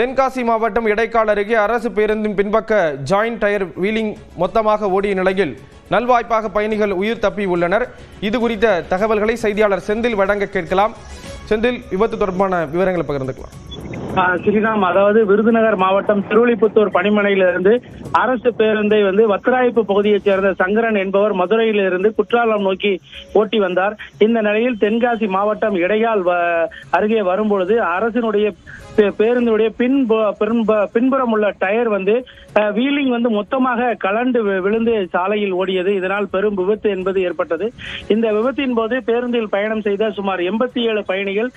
தென்காசி மாவட்டம் இடைக்கால் அருகே அரசு பேருந்தின் பின்பக்க ஜாயிண்ட் டயர் வீலிங் மொத்தமாக ஓடிய நிலையில் நல்வாய்ப்பாக பயணிகள் உயிர் தப்பி உள்ளனர். இது குறித்த தகவல்களை செய்தியாளர் செந்தில் வழங்க கேட்கலாம். செந்தில் விபத்து தொடர்பான விவரங்களை பகிர்ந்துக்கலாம். ஸ்ரீராம் அதாவது விருதுநகர் மாவட்டம் திருவள்ளிபுத்தூர் பணிமனையிலிருந்து அரசு பேருந்தை வந்து வத்திராய்ப்பு பகுதியைச் சேர்ந்த சங்கரன் என்பவர் மதுரையிலிருந்து குற்றாலம் நோக்கி ஓட்டி வந்தார். இந்த நிலையில் தென்காசி மாவட்டம் இடையால் அருகே வரும்பொழுது அரசினுடைய பேருந்துடைய பின் பின்புறம் உள்ள டயர் வந்து வீலிங் வந்து மொத்தமாக கலண்டு விழுந்து சாலையில் ஓடியது. இதனால் பெரும் விபத்து என்பது ஏற்பட்டது. இந்த விபத்தின் போது பேருந்தில் பயணம் செய்த சுமார் எண்பத்தி ஏழு பயணிகள்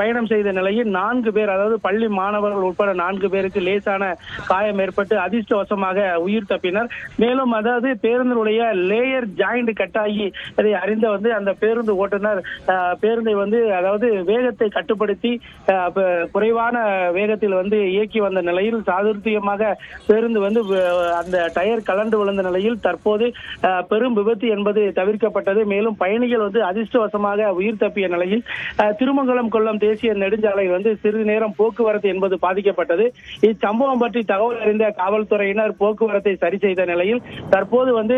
பயணம் செய்த நிலையில் நான்கு பேர் அதாவது பள்ளி மாணவர்கள் உட்பட நான்கு பேருக்கு லேசான காயம் ஏற்பட்டு அதிர்ஷ்டவசமாக உயிர் தப்பினர். மேலும் அதாவது பேருந்தினுடைய லேயர் ஜாயிண்ட் கட்டாகி அதை அறிந்த வந்து அந்த பேருந்து ஓட்டுநர் பேருந்தை வந்து அதாவது வேகத்தை கட்டுப்படுத்தி குறைவான வேகத்தில் வந்து இயக்கி வந்த நிலையில் சாதுர்த்தியமாக பேருந்து வந்து அந்த டயர் கலண்டு விழுந்த நிலையில் தற்போது பெரும் விபத்து என்பது தவிர்க்கப்பட்டது. மேலும் பயணிகள் வந்து அதிர்ஷ்டவசமாக உயிர் தப்பிய நிலையில் திருமங்கலம் கொல்லம் தேசிய நெடுஞ்சாலை வந்து சிறிது நேரம் போக்குவரத்து என்பது பாதிக்கப்பட்டது. இச்சம்பவம் பற்றி தகவல் அறிந்த காவல்துறையினர் போக்குவரத்தை சரி செய்த நிலையில் தற்போது வந்து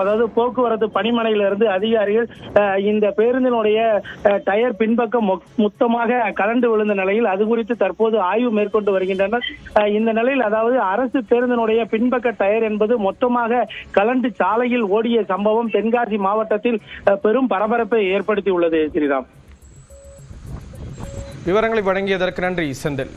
அதாவது போக்குவரத்து பணிமனையிலிருந்து அதிகாரிகள் இந்த பேருந்தினுடைய டயர் பின்பக்கம் மொத்தமாக கலண்டு விழுந்த நிலையில் அது குறித்து தற்போது ஆய்வு மேற்கொண்டு வருகின்றனர். இந்த நிலையில் அதாவது அரசு பேருந்தினுடைய பின்பக்க டயர் என்பது மொத்தமாக கலண்டு சாலையில் ஓடிய சம்பவம் தென்காசி மாவட்டத்தில் பெரும் பரபரப்பை ஏற்படுத்தி உள்ளது ஸ்ரீராம். விவரங்களை வழங்கியதற்கு நன்றி செந்தில்.